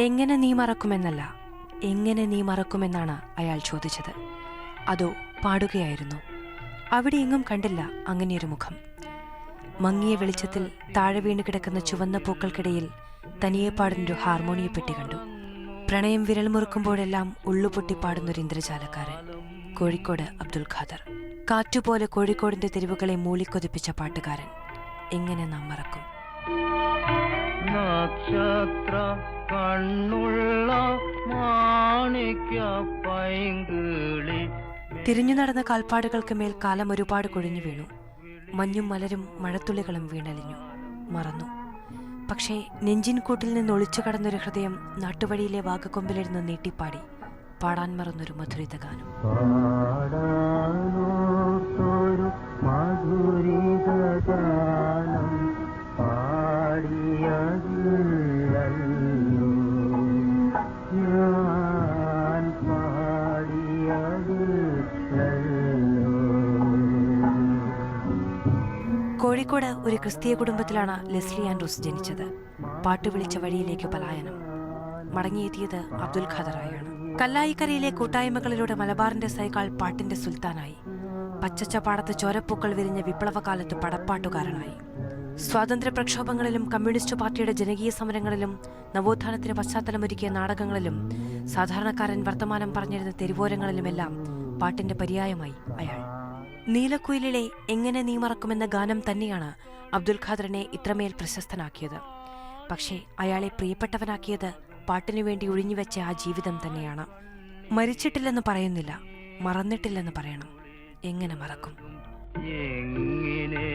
എങ്ങനെ നീ മറക്കുമെന്നല്ല എങ്ങനെ നീ മറക്കുമെന്നാണ് അയാൾ ചോദിച്ചത്. അതോ പാടുകയായിരുന്നു. അവിടെ എങ്ങും കണ്ടില്ല അങ്ങനെയൊരു മുഖം. മങ്ങിയ വെളിച്ചത്തിൽ താഴെ വീണ് കിടക്കുന്ന ചുവന്ന പൂക്കൾക്കിടയിൽ തനിയെ പാടുന്നൊരു ഹാർമോണിയ പെട്ടി കണ്ടു. പ്രണയം വിരൽ മുറുക്കുമ്പോഴെല്ലാം ഉള്ളുപൊട്ടി പാടുന്നൊരു ഇന്ദ്രജാലക്കാരൻ കോഴിക്കോട് അബ്ദുൽ ഖാദർ. കാറ്റുപോലെ കോഴിക്കോടിന്റെ തെരുവുകളെ മൂളിക്കൊതിപ്പിച്ച പാട്ടുകാരൻ എങ്ങനെ നാം മറക്കും? നക്ഷത്ര കണ്ണുള്ള മാണിക്യ പൈങ്കിളി. തിരിഞ്ഞു നടന്ന കാൽപ്പാടുകൾക്ക് മേൽ കാലം ഒരുപാട് കൊഴിഞ്ഞു വീണു. മഞ്ഞും മലരും മഴത്തുള്ളികളും വീണലിഞ്ഞു. മറന്നു. പക്ഷേ നെഞ്ചിൻ കൂട്ടിൽ നിന്ന് ഒളിച്ചു കടന്നൊരു ഹൃദയം നാട്ടുവഴിയിലെ വാഗക്കൊമ്പിലിരുന്ന് നീട്ടിപ്പാടി. പാടാൻ മറന്നൊരു മധുരിത ഗാനം. കോഴിക്കോട് ഒരു ക്രിസ്തീയ കുടുംബത്തിലാണ് ലെസ്ലി ആൻഡ്രൂസ് ജനിച്ചത്. പാട്ട് വിളിച്ച വഴിയിലേക്ക് പലായനം. മടങ്ങിയെത്തിയത് അബ്ദുൽ ഖദറായാണ്. കല്ലായിക്കരയിലെ കൂട്ടായ്മകളിലൂടെ മലബാറിന്റെ സൈക്കാൾ പാട്ടിന്റെ സുൽത്താനായി. പച്ചച്ച പാടത്ത് ചോരപ്പൂക്കൾ വിരിഞ്ഞ വിപ്ലവകാലത്ത് പടപ്പാട്ടുകാരനായി. സ്വാതന്ത്ര്യ പ്രക്ഷോഭങ്ങളിലും കമ്മ്യൂണിസ്റ്റ് പാർട്ടിയുടെ ജനകീയ സമരങ്ങളിലും നവോത്ഥാനത്തിന് പശ്ചാത്തലമൊരുക്കിയ നാടകങ്ങളിലും സാധാരണക്കാരൻ വർത്തമാനം പറഞ്ഞിരുന്ന തെരുവോരങ്ങളിലുമെല്ലാം പാട്ടിന്റെ പര്യായമായി അയാൾ. നീലക്കുയിലിലെ എങ്ങനെ നീ മറക്കുമെന്ന ഗാനം തന്നെയാണ് അബ്ദുൽ ഖാദറിനെ ഇത്രമേൽ പ്രശസ്തനാക്കിയത്. പക്ഷേ അയാളെ പ്രിയപ്പെട്ടവനാക്കിയത് പാട്ടിനു വേണ്ടി ഒഴിഞ്ഞുവെച്ച ആ ജീവിതം തന്നെയാണ്. മരിച്ചിട്ടില്ലെന്ന് പറയുന്നില്ല മറന്നിട്ടില്ലെന്ന് പറയണം. എങ്ങനെ മറക്കും? എങ്ങനെ